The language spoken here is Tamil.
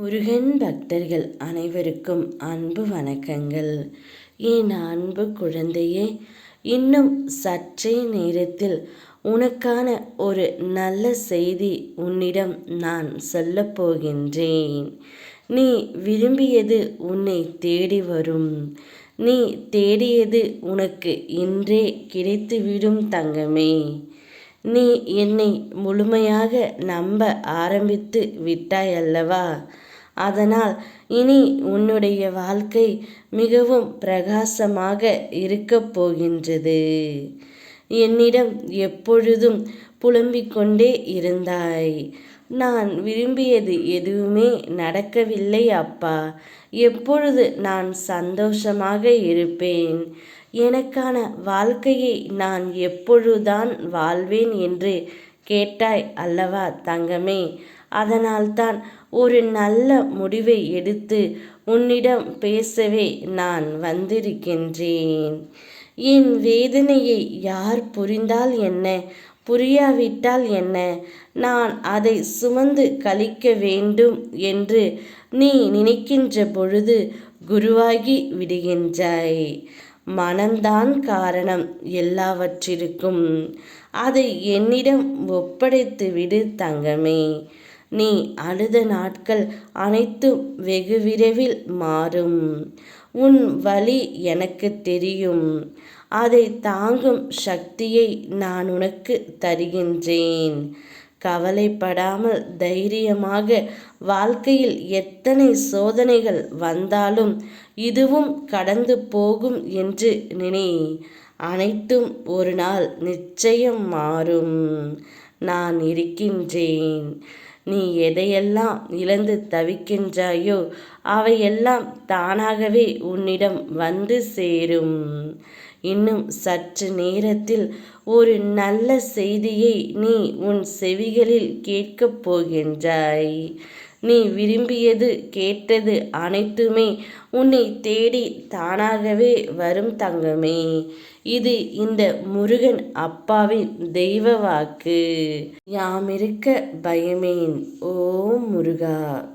முருகன் பக்தர்கள் அனைவருக்கும் அன்பு வணக்கங்கள். என் அன்பு குழந்தையே இன்னும் சற்றே நேரத்தில் உனக்கான ஒரு நல்ல செய்தி உன்னிடம் நான் சொல்லப் போகின்றேன். நீ விரும்பியது உன்னை தேடி வரும். நீ தேடியது உனக்கு இன்றே கிடைத்துவிடும் தங்கமே. நீ என்னை முழுமையாக நம்ப ஆரம்பித்து விட்டாயல்லவா? அதனால் இனி உன்னுடைய வாழ்க்கை மிகவும் பிரகாசமாக இருக்கப் போகின்றது. என்னிடம் எப்பொழுதும் புலம்பிக் கொண்டே இருந்தாய். நான் விரும்பியது எதுவுமே நடக்கவில்லை அப்பா. எப்பொழுது நான் சந்தோஷமாக இருப்பேன்? எனக்கான வாழ்க்கையை நான் எப்பொழுதுதான் வாழ்வேன் என்று கேட்டாய் அல்லவா தங்கமே? அதனால்தான் ஒரு நல்ல முடிவை எடுத்து உன்னிடம் பேசவே நான் வந்திருக்கின்றேன். என் வேதனையை யார் புரிந்தால் என்ன? புரியாவிட்டால் என்ன? நான் அதை சுமந்து கழிக்க வேண்டும் என்று நீ நினைக்கின்ற பொழுது குருவாகி விடுகின்றாய். மனம்தான் காரணம் எல்லாவற்றிற்கும். அதை என்னிடம் ஒப்படைத்து விடு தங்கமே. நீ அழுத நாட்கள் அனைத்தும் வெகு விரைவில் மாறும். உன் வழி எனக்கு தெரியும். அதை தாங்கும் சக்தியை நான் உனக்கு தருகின்றேன். கவலைப்படாமல் தைரியமாக வாழ்க்கையில் எத்தனை சோதனைகள் வந்தாலும் இதுவும் கடந்து போகும் என்று நினை. அனைத்தும் ஒரு நாள் நிச்சயம் மாறும். நான் இருக்கின்றேன். நீ எதையெல்லாம் இழந்து தவிக்கின்றாயோ அவையெல்லாம் தானாகவே உன்னிடம் வந்து சேரும். இன்னும் சற்று நேரத்தில் ஒரு நல்ல செய்தியை நீ உன் செவிகளில் கேட்கப் போகின்றாய். நீ விரும்பியது கேட்டது அனைத்துமே உன்னை தேடி தானாகவே வரும் தங்கமே. இது இந்த முருகன் அப்பாவின் தெய்வ வாக்கு. யாமிருக்க பயமேன் ஓ முருகா.